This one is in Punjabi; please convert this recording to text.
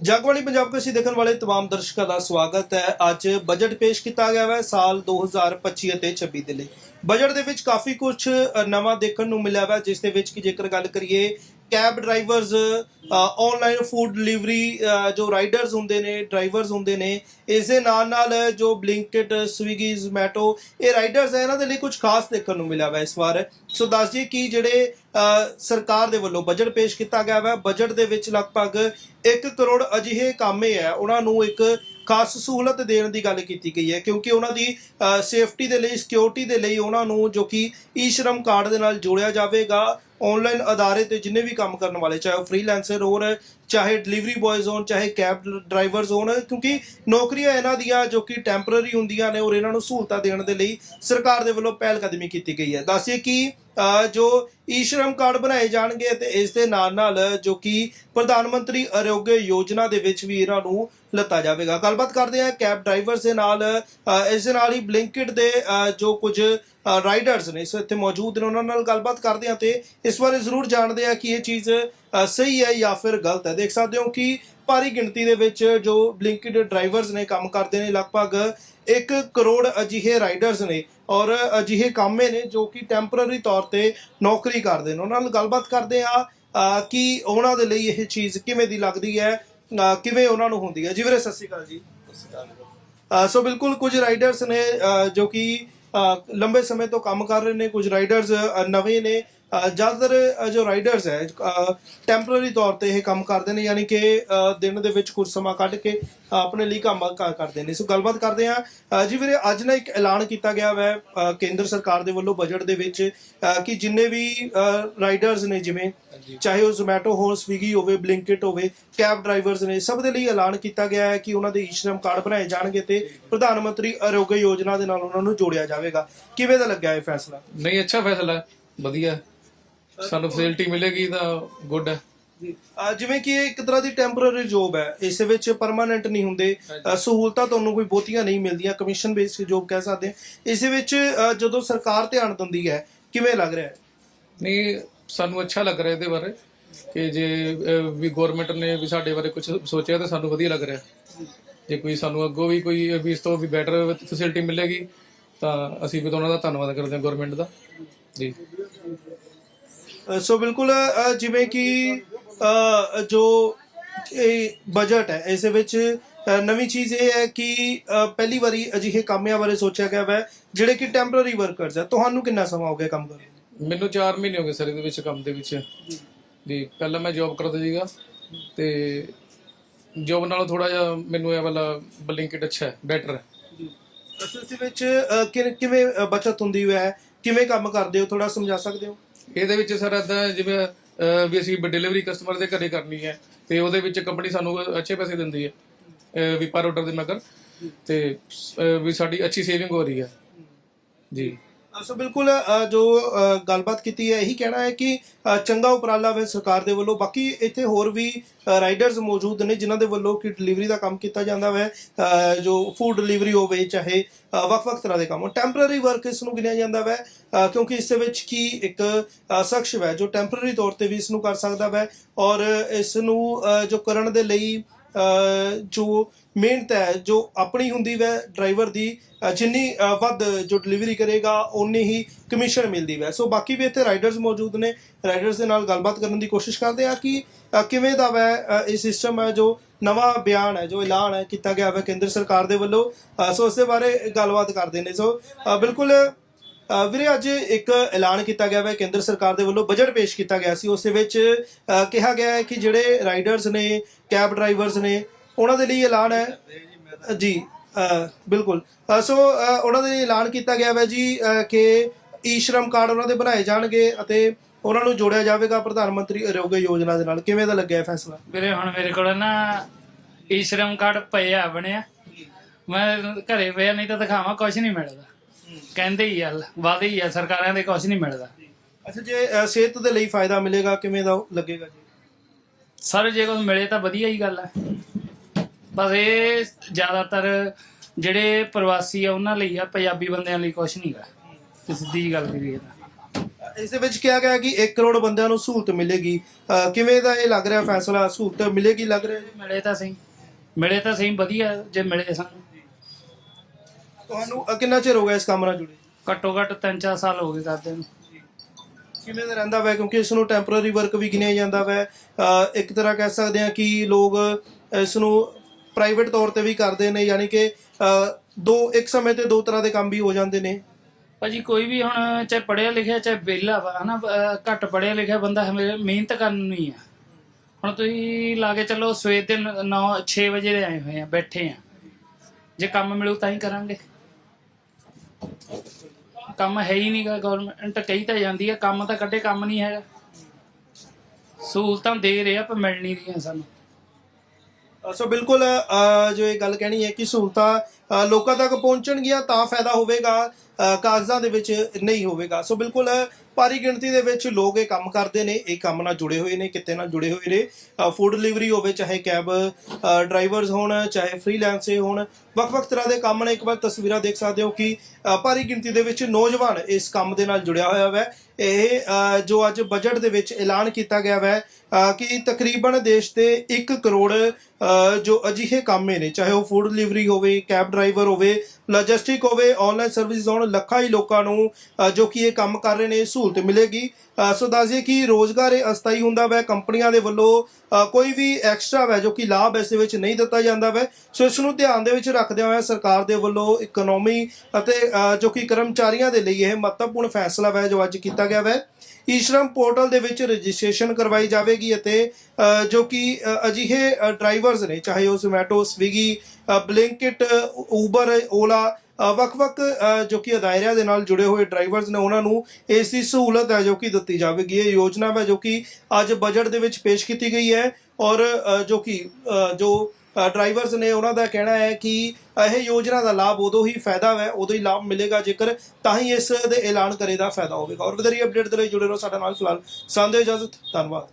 ਜਗਬਾਣੀ ਪੰਜਾਬ ਕਸ਼ੀ ਦੇਖਣ ਵਾਲੇ तमाम ਦਰਸ਼ਕਾਂ ਦਾ ਸਵਾਗਤ ਹੈ ਅੱਜ ਬਜਟ ਪੇਸ਼ ਕੀਤਾ ਗਿਆ ਹੈ ਸਾਲ 2025 ਅਤੇ 26 ਦੇ ਲਈ ਬਜਟ ਦੇ ਵਿੱਚ ਕਾਫੀ ਕੁਝ ਨਵਾਂ ਦੇਖਣ ਨੂੰ ਮਿਲਿਆ ਹੈ ਜਿਸ ਦੇ ਵਿੱਚ ਕਿ ਜੇਕਰ ਗੱਲ ਕਰੀਏ cab drivers online food delivery ਜੋ ਰਾਈਡਰਸ ਹੁੰਦੇ ਨੇ ਡਰਾਈਵਰਸ ਹੁੰਦੇ ਨੇ, ਇਸ ਦੇ ਨਾਲ ਨਾਲ ਜੋ ਬਲਿੰਕਟ ਸਵੀਗੀ ਜ਼ੋਮੈਟੋ ਇਹ ਰਾਈਡਰਸ ਹੈ, ਇਹਨਾਂ ਦੇ ਲਈ ਕੁਝ ਖਾਸ ਦੇਖਣ ਨੂੰ ਮਿਲਿਆ ਵਾ ਇਸ ਵਾਰ। ਸੋ ਦੱਸ ਜੀ ਕਿ ਜਿਹੜੇ ਸਰਕਾਰ ਦੇ ਵੱਲੋਂ ਬਜਟ ਪੇਸ਼ ਕੀਤਾ ਗਿਆ ਵਾ ਬਜਟ ਦੇ ਵਿੱਚ ਲਗਭਗ 1 ਕਰੋੜ ਅਜਿਹੇ ਕਾਮੇ ਹੈ, ਉਹਨਾਂ ਨੂੰ ਇੱਕ ਖਾਸ ਸਹੂਲਤ ਦੇਣ ਦੀ ਗੱਲ ਕੀਤੀ ਗਈ ਹੈ, ਕਿਉਂਕਿ ਉਹਨਾਂ ਦੀ ਸੇਫਟੀ ਦੇ ਲਈ ਸਿਕਿਉਰਿਟੀ ਦੇ ਲਈ ਉਹਨਾਂ ਨੂੰ ਜੋ ਕਿ ਈ ਸ਼ਰਮ ਕਾਰਡ ਦੇ ਨਾਲ ਜੋੜਿਆ ਜਾਵੇਗਾ ਆਨਲਾਈਨ ਅਦਾਰੇ ਤੇ ਜਿੰਨੇ ਵੀ ਕੰਮ ਕਰਨ ਵਾਲੇ, ਚਾਹੇ ਉਹ ਫ੍ਰੀਲੈਂਸਰ ਹੋਣ, ਚਾਹੇ ਡਿਲੀਵਰੀ ਬॉयਜ਼ ਹੋਣ, ਚਾਹੇ ਕੈਬ ਡਰਾਈਵਰਸ ਹੋਣ, ਕਿਉਂਕਿ ਨੌਕਰੀਆਂ ਇਹਨਾਂ ਦੀਆਂ ਜੋ ਕਿ ਟੈਂਪਰੇਰੀ ਹੁੰਦੀਆਂ ਨੇ ਔਰ ਇਹਨਾਂ ਨੂੰ ਸਹੂਲਤਾਂ ਦੇਣ ਦੇ ਲਈ ਸਰਕਾਰ ਦੇ ਵੱਲੋਂ ਪਹਿਲ ਕਦਮੀ ਕੀਤੀ ਗਈ ਹੈ। ਦੱਸਿਏ ਕਿ ਜੋ ਈ ਸ਼ਰਮ ਕਾਰਡ ਬਣਾਏ ਜਾਣਗੇ ਤੇ ਇਸ ਦੇ ਨਾਲ ਨਾਲ ਜੋ ਕਿ ਪ੍ਰਧਾਨ ਮੰਤਰੀ ਆਰੋਗਯ ਯੋਜਨਾ ਦੇ ਵਿੱਚ ਵੀ ਇਹਨਾਂ ਨੂੰ ਲੱਤਾ ਜਾਵੇਗਾ। ਗੱਲਬਾਤ ਕਰਦੇ ਹਾਂ ਕੈਬ ਡਰਾਈਵਰਸ ਦੇ ਨਾਲ ਇਸ ਦੇ ਨਾਲ ਹੀ ਬਲਿੰਕਟ ਦੇ ਜੋ ਕੁਝ ਰਾਈਡਰਸ ਨੇ, ਸੋ ਇੱਥੇ ਮੌਜੂਦ ਨੇ ਉਹਨਾਂ ਨਾਲ ਗੱਲਬਾਤ ਕਰਦੇ ਹਾਂ ਤੇ ਇਸ ਬਾਰੇ ਜ਼ਰੂਰ ਜਾਣਦੇ ਹਾਂ ਕਿ ਇਹ ਚੀਜ਼ ਸਹੀ ਹੈ ਜਾਂ ਫਿਰ ਗਲਤ ਹੈ। ਦੇਖ ਸਕਦੇ ਹੋ ਕਿ ਭਾਰੀ ਗਿਣਤੀ ਦੇ ਵਿੱਚ ਜੋ ਬਲਿੰਕਟ ਡਰਾਈਵਰਸ ਨੇ ਕੰਮ ਕਰਦੇ ਨੇ, ਲਗਭਗ 1 ਕਰੋੜ ਅਜਿਹੇ ਰਾਈਡਰਸ ਨੇ ਔਰ ਅਜਿਹੇ ਕਾਮੇ ਨੇ ਜੋ ਕਿ ਟੈਂਪਰੇਰੀ ਤੌਰ ਤੇ ਨੌਕਰੀ ਕਰਦੇ ਨੇ। ਉਹਨਾਂ ਨਾਲ ਗੱਲਬਾਤ ਕਰਦੇ ਆ ਕਿ ਉਹਨਾਂ ਦੇ ਲਈ ਇਹ ਚੀਜ਼ ਕਿਵੇਂ ਦੀ ਲੱਗਦੀ ਹੈ ਕਿਵੇਂ ਉਹਨਾਂ ਨੂੰ ਹੁੰਦੀ ਹੈ। ਜੀ ਵੀਰੇ ਸਤਿ ਸ਼੍ਰੀ ਅਕਾਲ ਜੀ। ਸੋ ਬਿਲਕੁਲ ਕੁਝ ਰਾਈਡਰਸ ਨੇ ਜੋ ਕਿ ਲੰਬੇ ਸਮੇਂ ਤੋਂ ਕੰਮ ਕਰ ਰਹੇ ਨੇ। ਕੁਝ ਰਾਈਡਰਸ ਨਵੇਂ ਨੇ। ਜ਼ਿਆਦਾਤਰ ਜੋ ਰਾਈਡਰਸ ਹੈ ਟੈਂਪਰੇਰੀ ਤੌਰ ਤੇ ਇਹ ਕੰਮ ਕਰਦੇ ਨੇ ਯਾਨੀ ਕਿ ਦਿਨ ਦੇ ਵਿੱਚ ਕੁਝ ਸਮਾਂ ਕੱਢ ਕੇ ਆਪਣੇ ਲਈ ਕੰਮ ਕਰਦੇ ਨੇ। ਸੋ ਗੱਲਬਾਤ ਕਰਦੇ ਆ ਜੀ ਵੀਰੇ ਅੱਜ ਨਾ ਇੱਕ ਐਲਾਨ ਕੀਤਾ ਗਿਆ ਹੈ ਕੇਂਦਰ ਸਰਕਾਰ ਦੇ ਵੱਲੋਂ ਬਜਟ ਦੇ ਵਿੱਚ ਕਿ ਜਿੰਨੇ ਵੀ ਰਾਈਡਰਸ ਨੇ ਜਿਵੇਂ ਚਾਹੇ ਉਹ ਜ਼ੋਮੈਟੋ ਹੋਵੇ ਸਵੀਗੀ ਹੋਵੇ ਬਲਿੰਕਿਟ ਹੋਵੇ ਕੈਬ ਡਰਾਈਵਰਸ ਨੇ ਸਭ ਦੇ ਲਈ ਐਲਾਨ ਕੀਤਾ ਗਿਆ ਹੈ ਕਿ ਉਹਨਾਂ ਦੇ ਈਸ਼ਰਮ ਕਾਰਡ ਬਣਾਏ ਜਾਣਗੇ ਤੇ ਪ੍ਰਧਾਨ ਮੰਤਰੀ ਆਰੋਗਯ ਯੋਜਨਾ ਦੇ ਨਾਲ ਉਹਨਾਂ ਨੂੰ ਜੋੜਿਆ ਜਾਵੇਗਾ। ਕਿਵੇਂ ਦਾ ਲੱਗਿਆ ਇਹ ਫੈਸਲਾ? ਨਹੀਂ ਅੱਛਾ ਫੈਸਲਾ ਹੈ। ਵਧੀਆ। ਸਾਨੂੰ ਫੈਸਿਲਿਟੀ ਮਿਲੇਗੀ ਤਾਂ ਗੁੱਡ ਹੈ। ਅਹ ਜਿਵੇਂ ਕਿ ਇਹ ਇੱਕ ਤਰ੍ਹਾਂ ਦੀ ਟੈਂਪਰੇਰੀ ਜੋਬ ਹੈ। ਇਸ ਵਿੱਚ ਪਰਮਾਨੈਂਟ ਨਹੀਂ ਹੁੰਦੇ। ਅਹ ਸਹੂਲਤਾਂ ਤੁਹਾਨੂੰ ਕੋਈ ਬਹੁਤੀਆਂ ਨਹੀਂ ਮਿਲਦੀਆਂ। ਕਮਿਸ਼ਨ ਬੇਸਡ ਜੋਬ ਕਹਿ ਸਕਦੇ ਹਾਂ। ਇਸ ਵਿੱਚ ਅਹ ਜਦੋਂ ਸਰਕਾਰ ਧਿਆਨ ਦਿੰਦੀ ਹੈ ਕਿਵੇਂ ਲੱਗ ਰਿਹਾ ਹੈ? ਨਹੀਂ ਸਾਨੂੰ ਅੱਛਾ ਲੱਗ ਰਿਹਾ ਇਹਦੇ ਬਾਰੇ। ਕਿ ਜੇ ਅਹ, ਵੀ ਗਵਰਨਮੈਂਟ ਨੇ ਵੀ ਸਾਡੇ ਬਾਰੇ ਕੁਝ ਸੋਚਿਆ ਤਾਂ ਸਾਨੂੰ ਵਧੀਆ ਲੱਗ ਰਿਹਾ। ਜੇ। ਕੋਈ ਸਾਨੂੰ ਅੱਗੋਂ ਵੀ ਕੋਈ ਵੀ ਇਸ ਤੋਂ ਵੀ ਬੈਟਰ ਫੈਸਿਲਿਟੀ ਮਿਲੇਗੀ ਤਾਂ ਅਸੀਂ ਵੀ ਤਾਂ ਉਹਨਾਂ ਦਾ ਧੰਨਵਾਦ ਕਰਦੇ ਹਾਂ ਗਵਰਨਮੈਂਟ ਦਾ। ਜੀ। ਸੋ ਬਿਲਕੁਲ ਜਿਵੇਂ ਕਿ ਜੋ ਇਹ ਬਜਟ ਹੈ ਇਸ ਵਿੱਚ ਨਵੀਂ ਚੀਜ਼ ਇਹ ਹੈ ਕਿ ਪਹਿਲੀ ਵਾਰੀ ਅਜਿਹੇ ਕਾਮਿਆਂ ਬਾਰੇ ਸੋਚਿਆ ਗਿਆ ਹੈ ਜਿਹੜੇ ਕਿ ਟੈਂਪਰੇਰੀ ਵਰਕਰਸ ਹੈ। ਤੁਹਾਨੂੰ ਕਿੰਨਾ ਸਮਾਂ ਹੋ ਗਿਆ ਕੰਮ ਕਰਦੇ ਨੂੰ? ਮੈਨੂੰ 4 ਮਹੀਨੇ ਹੋ ਗਏ ਸਰ ਇਹਦੇ ਵਿੱਚ ਕੰਮ ਦੇ ਵਿੱਚ। ਜੀ। ਪਹਿਲਾਂ ਮੈਂ ਜੌਬ ਕਰਦਾ ਸੀਗਾ ਤੇ ਜੌਬ ਨਾਲੋਂ ਥੋੜਾ ਜਿਹਾ ਮੈਨੂੰ ਇਹ ਵਾਲਾ ਬਲਿੰਕਟ ਅੱਛਾ ਹੈ ਬੈਟਰ ਹੈ। ਅਸਲ ਵਿੱਚ ਕਿਵੇਂ ਬਚਤ ਹੁੰਦੀ ਹੈ ਕਿਵੇਂ ਕੰਮ ਕਰਦੇ ਹੋ? ਥੋੜਾ ਸਮਝਾ ਸਕਦੇ ਹੋ? ਇਹਦੇ ਵਿੱਚ ਸਰ ਏਦਾਂ ਜਿਵੇਂ ਅਹ, ਵੀ ਅਸੀਂ ਡਿਲੀਵਰੀ ਕਸਟਮਰ ਦੇ ਘਰੇ ਕਰਨੀ ਹੈ ਤੇ ਉਹਦੇ ਵਿੱਚ ਕੰਪਨੀ ਸਾਨੂੰ ਅੱਛੇ ਪੈਸੇ ਦਿੰਦੀ ਹੈ ਅਹ, ਵੀ ਪਰ ਆਰਡਰ ਦੇ ਮਗਰ ਤੇ ਅਹ, ਵੀ ਸਾਡੀ ਅੱਛੀ ਸੇਵਿੰਗ ਹੋ ਰਹੀ ਹੈ। ਜੀ। ਸੋ ਬਿਲਕੁਲ ਜੋ ਗੱਲਬਾਤ ਕੀਤੀ ਹੈ, ਇਹੀ ਕਹਿਣਾ ਹੈ ਕਿ ਚੰਗਾ ਉਪਰਾਲਾ ਹੈ ਸਰਕਾਰ ਦੇ ਵੱਲੋਂ। ਬਾਕੀ ਇੱਥੇ ਹੋਰ ਵੀ ਰਾਈਡਰਸ ਮੌਜੂਦ ਨੇ, ਜਿਨ੍ਹਾਂ ਦੇ ਵੱਲੋਂ ਕਿ ਡਿਲੀਵਰੀ ਦਾ ਕੰਮ ਕੀਤਾ ਜਾਂਦਾ ਹੈ ਜੋ ਫੂਡ ਡਿਲੀਵਰੀ ਹੋਵੇ, ਚਾਹੇ ਵੱਖ-ਵੱਖ ਤਰ੍ਹਾਂ ਦੇ ਕੰਮ ਟੈਂਪਰੇਰੀ ਵਰਕ ਇਸ ਨੂੰ ਗਿਣਿਆ ਜਾਂਦਾ ਹੈ ਕਿਉਂਕਿ ਇਸ ਦੇ ਵਿੱਚ ਕੀ ਇੱਕ ਸ਼ਖਸ ਹੈ ਜੋ ਟੈਂਪਰੇਰੀ ਤੌਰ ਤੇ ਵੀ ਇਸ ਨੂੰ ਕਰ ਸਕਦਾ ਹੈ ਔਰ ਇਸ ਨੂੰ ਜੋ ਕਰਨ ਦੇ ਲਈ ਜੋ ਮਿਹਨਤ ਹੈ, ਜੋ ਆਪਣੀ ਹੁੰਦੀ ਵੈ ਡਰਾਈਵਰ ਦੀ ਜਿੰਨੀ ਵੱਧ ਜੋ ਡਿਲੀਵਰੀ ਕਰੇਗਾ ਉਨੀ ਹੀ ਕਮਿਸ਼ਨ ਮਿਲਦੀ ਵੈ। ਸੋ ਬਾਕੀ ਵੀ ਇੱਥੇ ਰਾਈਡਰਸ ਮੌਜੂਦ ਨੇ। ਰਾਈਡਰਸ ਦੇ ਨਾਲ ਗੱਲਬਾਤ ਕਰਨ ਦੀ ਕੋਸ਼ਿਸ਼ ਕਰਦੇ ਆ ਕਿ ਕਿਵੇਂ ਦਾ ਵੈ ਇਹ ਸਿਸਟਮ ਹੈ, ਜੋ ਨਵਾਂ ਬਿਆਨ ਹੈ, ਜੋ ਐਲਾਨ ਹੈ, ਕੀਤਾ ਗਿਆ ਹੈ ਕੇਂਦਰ ਸਰਕਾਰ ਦੇ ਵੱਲੋਂ। ਸੋ ਇਸ ਦੇ ਬਾਰੇ ਗੱਲਬਾਤ ਕਰਦੇ ਨੇ। ਸੋ ਬਿਲਕੁਲ ਵੀਰੇ ਅੱਜ ਇੱਕ ਐਲਾਨ ਕੀਤਾ ਗਿਆ ਹੈ ਕੇਂਦਰ ਸਰਕਾਰ ਦੇ ਵੱਲੋਂ ਬਜਟ ਪੇਸ਼ ਕੀਤਾ ਗਿਆ ਸੀ। ਉਸ ਦੇ ਵਿੱਚ ਕਿਹਾ ਗਿਆ ਹੈ ਕਿ ਜਿਹੜੇ ਰਾਈਡਰਸ ਨੇ ਕੈਬ ਡਰਾਈਵਰਸ ਨੇ ਉਹਨਾਂ ਦੇ ਲਈ ਐਲਾਨ ਹੈ। ਜੀ ਬਿਲਕੁਲ। ਸੋ ਉਹਨਾਂ ਦੇ ਲਈ ਐਲਾਨ ਕੀਤਾ ਗਿਆ ਹੈ ਜੀ ਕਿ ਈ ਸ਼ਰਮ ਕਾਰਡ ਉਹਨਾਂ ਦੇ ਬਣਾਏ ਜਾਣਗੇ ਅਤੇ ਉਹਨਾਂ ਨੂੰ ਜੋੜਿਆ ਜਾਵੇਗਾ ਪ੍ਰਧਾਨ ਮੰਤਰੀ ਆਰੋਗਯ ਯੋਜਨਾ ਦੇ ਨਾਲ। ਕਿਵੇਂ ਦਾ ਲੱਗਿਆ ਫੈਸਲਾ? ਵੀਰੇ ਹੁਣ ਮੇਰੇ ਕੋਲ ਨਾ ਈ ਸ਼ਰਮ ਕਾਰਡ ਪਿਆ ਬਣਿਆ। ਮੈਂ ਘਰੇ ਪਿਆ ਨਹੀਂ ਤਾਂ ਦਿਖਾਵਾਂ ਕੁਝ ਨਹੀਂ ਮਿਲਦਾ। ਕਹਿੰਦੇ ਹੀ ਆ ਵਾਦੇ ਹੀ ਆ ਸਰਕਾਰਾਂ ਦੇ ਕੁਝ ਨਹੀਂ ਮਿਲਦਾ। ਅੱਛਾ ਜੇ ਸਿਹਤ ਦੇ ਲਈ ਫਾਇਦਾ ਮਿਲੇਗਾ ਕਿਵੇਂ ਦਾ ਲੱਗੇਗਾ ਜੀ? ਸਰ ਜੇ ਕੁਝ ਮਿਲੇ ਤਾਂ ਵਧੀਆ ਹੀ ਗੱਲ ਹੈ। ਬਸ ਇਹ ਜ਼ਿਆਦਾਤਰ ਜਿਹੜੇ ਪ੍ਰਵਾਸੀ ਆ ਉਹਨਾਂ ਲਈ ਆ ਪੰਜਾਬੀ ਬੰਦਿਆਂ ਲਈ ਕੁਝ ਨਹੀਂਗਾ ਤੇ ਸਿੱਧੀ ਗੱਲ ਕਰੀਏ ਤਾਂ ਇਸ ਦੇ ਵਿੱਚ ਕਿਹਾ ਗਿਆ ਕਿ 1 ਕਰੋੜ ਬੰਦਿਆਂ ਨੂੰ ਸਹੂਲਤ ਮਿਲੇਗੀ। ਕਿਵੇਂ ਦਾ ਇਹ ਲੱਗ ਰਿਹਾ ਫੈਸਲਾ? ਸਹੂਲਤ ਮਿਲੇਗੀ ਲੱਗ ਰਿਹਾ? ਜੀ? ਮਿਲੇ ਤਾਂ ਸਹੀ। ਮਿਲੇ ਤਾਂ ਸਹੀ ਵਧੀਆ ਜੇ ਮਿਲੇ ਸਾਨੂੰ। ਤੁਹਾਨੂੰ ਕਿੰਨਾ ਚਿਰ ਹੋ ਗਿਆ ਇਸ ਕੰਮ ਨਾਲ ਜੁੜੇ? ਘੱਟੋ ਘੱਟ 3-4 ਸਾਲ ਹੋ ਗਏ ਕਰਦੇ ਨੂੰ। ਕਿਵੇਂ ਦਾ ਰਹਿੰਦਾ ਵੈ? ਕਿਉਂਕਿ ਇਸ ਨੂੰ ਟੈਂਪਰੇਰੀ ਵਰਕ ਵੀ ਗਿਣਿਆ ਜਾਂਦਾ ਵੈ। ਇੱਕ ਤਰ੍ਹਾਂ ਕਹਿ ਸਕਦੇ ਹਾਂ ਕਿ ਲੋਕ ਇਸ ਨੂੰ ਪ੍ਰਾਈਵੇਟ ਤੌਰ ਤੇ ਵੀ ਕਰਦੇ ਨੇ, ਯਾਨੀ ਕਿ ਦੋ, ਇੱਕ ਸਮੇਂ ਤੇ ਦੋ ਤਰ੍ਹਾਂ ਦੇ ਕੰਮ ਵੀ ਹੋ ਜਾਂਦੇ ਨੇ। ਭਾਜੀ, ਕੋਈ ਵੀ ਹੁਣ ਚਾਹੇ ਪੜਿਆ ਲਿਖਿਆ, ਚਾਹੇ ਵਿਹਲਾ ਵਾ, ਹਨਾ ਘੱਟ ਪੜਿਆ ਲਿਖਿਆ ਬੰਦਾ ਹਮੇ- ਮਿਹਨਤ ਕਰਨ ਆ। ਹੁਣ ਤੁਸੀਂ ਲਾ ਕੇ ਚੱਲੋ, ਸਵੇਰ ਦੇ 9 6 ਵਜੇ ਦੇ ਆਏ ਹੋਏ ਆ, ਬੈਠੇ ਆ। ਜੇ ਕੰਮ ਮਿਲੂ ਤਾਂ ਹੀ ਕਰਾਂਗੇ। ਕੰਮ ਹੈ ਹੀ ਨਹੀਂਗਾ ਗਵਰਨਮੈਂਟ ਕਹੀ ਤਾਂ ਜਾਂਦੀ ਆ, ਕੰਮ ਤਾਂ ਕੱਢੇ, ਕੰਮ ਨਹੀਂ ਹੈਗਾ। ਸਹੂਲਤਾਂ ਦੇ ਰਿਹਾ ਪਰ ਮਿਲ ਨਹੀਂ ਰਹੀਆਂ ਸਾਨੂੰ। ਸੋ ਬਿਲਕੁਲ ਜੋ ਇਹ ਗੱਲ ਕਹਿਣੀ ਹੈ ਕਿ ਸਹੂਲਤਾਂ ਲੋਕਾਂ ਤੱਕ ਪਹੁੰਚਣਗੀਆਂ ਤਾਂ ਫਾਇਦਾ ਹੋਵੇਗਾ ਕਾਗਜ਼ਾਂ ਦੇ ਵਿੱਚ ਨਹੀਂ ਹੋਵੇਗਾ। ਸੋ ਬਿਲਕੁਲ, ਭਾਰੀ ਗਿਣਤੀ ਦੇ ਵਿੱਚ ਲੋਕ ਇਹ ਕੰਮ ਕਰਦੇ ਨੇ, ਇਹ ਕੰਮ ਨਾਲ ਜੁੜੇ ਹੋਏ ਨੇ, ਕਿਤੇ ਨਾਲ ਜੁੜੇ ਹੋਏ ਨੇ। ਫੂਡ ਡਿਲੀਵਰੀ ਹੋਵੇ ਚਾਹੇ ਕੈਬ ਡਰਾਈਵਰਸ ਹੋਣ, ਚਾਹੇ ਫ੍ਰੀਲੈਂਸ ਹੋਣ, ਵੱਖ-ਵੱਖ ਤਰ੍ਹਾਂ ਦੇ ਕੰਮ ਨੇ। ਇੱਕ ਵਾਰ ਤਸਵੀਰਾਂ ਦੇਖ ਸਕਦੇ ਹੋ ਕਿ ਭਾਰੀ ਗਿਣਤੀ ਦੇ ਵਿੱਚ ਨੌਜਵਾਨ ਇਸ ਕੰਮ ਦੇ ਨਾਲ ਜੁੜਿਆ ਹੋਇਆ ਹੈ ਇਹ ਜੋ ਅੱਜ ਬਜਟ ਦੇ ਵਿੱਚ ਐਲਾਨ ਕੀਤਾ ਗਿਆ ਹੈ ਕਿ ਤਕਰੀਬਨ ਦੇਸ਼ ਦੇ 1 ਕਰੋੜ ਜੋ ਅਜਿਹੇ ਕੰਮੇ ਨੇ, ਚਾਹੇ ਉਹ ਫੂਡ ਡਿਲੀਵਰੀ ਹੋਵੇ ਕੈਬ ਡਰਾਈਵਰ ਹੋਵੇ ਲੌਜਿਸਟਿਕ ਹੋਵੇ ਆਨਲਾਈਨ ਸਰਵਿਸ ਹੋਣ, ਲੱਖਾਂ ਹੀ ਲੋਕਾਂ ਨੂੰ ਜੋ ਕਿ ਇਹ ਕੰਮ ਕਰ ਰਹੇ ਨੇ, ਸਹੂਲਤ ਮਿਲੇਗੀ। ਸੋ ਦੱਸਦੇ ਕਿ ਰੋਜ਼ਗਾਰ ਇਹ ਅਸਥਾਈ ਹੁੰਦਾ ਵੈ, ਕੰਪਨੀਆਂ ਦੇ ਵੱਲੋਂ ਕੋਈ ਵੀ ਐਕਸਟਰਾ ਵੈ ਜੋ ਕਿ ਲਾਭ ਇਸ ਦੇ ਵਿੱਚ ਨਹੀਂ ਦਿੱਤਾ ਜਾਂਦਾ ਵੈ, ਸੋ ਇਸ ਨੂੰ ਧਿਆਨ ਦੇ ਵਿੱਚ ਰੱਖਦੇ ਹੋਏ ਸਰਕਾਰ ਦੇ ਵੱਲੋਂ ਇਕਨੋਮੀ ਅਤੇ ਜੋ ਕਿ ਕਰਮਚਾਰੀਆਂ ਦੇ ਲਈ ਇਹ ਮਹੱਤਵਪੂਰਨ ਫੈਸਲਾ ਵੈ ਜੋ ਅੱਜ ਕੀਤਾ ਗਿਆ ਵੈ। ਈਸ਼ਰਮ ਪੋਰਟਲ ਦੇ ਵਿੱਚ ਰਜਿਸਟ੍ਰੇਸ਼ਨ ਕਰਵਾਈ ਜਾਵੇਗੀ ਅਤੇ ਜੋ ਕਿ ਅਜਿਹੇ ਡਰਾਈਵਰਸ ਨੇ, ਚਾਹੇ ਉਹ ਜ਼ੋਮੈਟੋ ਸਵੀਗੀ ਬਲਿੰਕਿਟ ਊਬਰ ਓਲਾ ਵੱਖ-ਵੱਖ ਜੋ ਕਿ ਅਦਾਇਰਿਆਂ ਦੇ ਨਾਲ ਜੁੜੇ ਹੋਏ ਡਰਾਈਵਰਸ ਨੇ ਉਹਨਾਂ ਨੂੰ ਇਸ ਦੀ ਸਹੂਲਤ ਹੈ ਜੋ ਕਿ ਦਿੱਤੀ ਜਾਵੇਗੀ। ਇਹ ਯੋਜਨਾ ਹੈ ਜੋ ਕਿ ਅੱਜ ਬਜਟ ਦੇ ਵਿੱਚ ਪੇਸ਼ ਕੀਤੀ ਗਈ ਹੈ ਔਰ ਜੋ ਕਿ ਜੋ ਡਰਾਈਵਰਸ ਨੇ ਉਹਨਾਂ ਦਾ ਕਹਿਣਾ ਹੈ ਕਿ ਇਹ ਯੋਜਨਾ ਦਾ ਲਾਭ ਉਦੋਂ ਹੀ ਫਾਇਦਾ ਹੈ, ਉਦੋਂ ਹੀ ਲਾਭ ਮਿਲੇਗਾ ਜੇਕਰ ਤਾਂ ਹੀ ਇਸ ਦੇ ਐਲਾਨ ਕਰੇ ਦਾ ਫਾਇਦਾ ਹੋਵੇਗਾ। ਔਰ ਵਧੇਰੀ ਅਪਡੇਟ ਦੇ ਲਈ ਜੁੜੇ ਰਹੋ ਸਾਡੇ ਨਾਲ ਫਿਲਹਾਲ। ਸੰਦੇ ਇਜਾਜ਼ਤ, ਧੰਨਵਾਦ।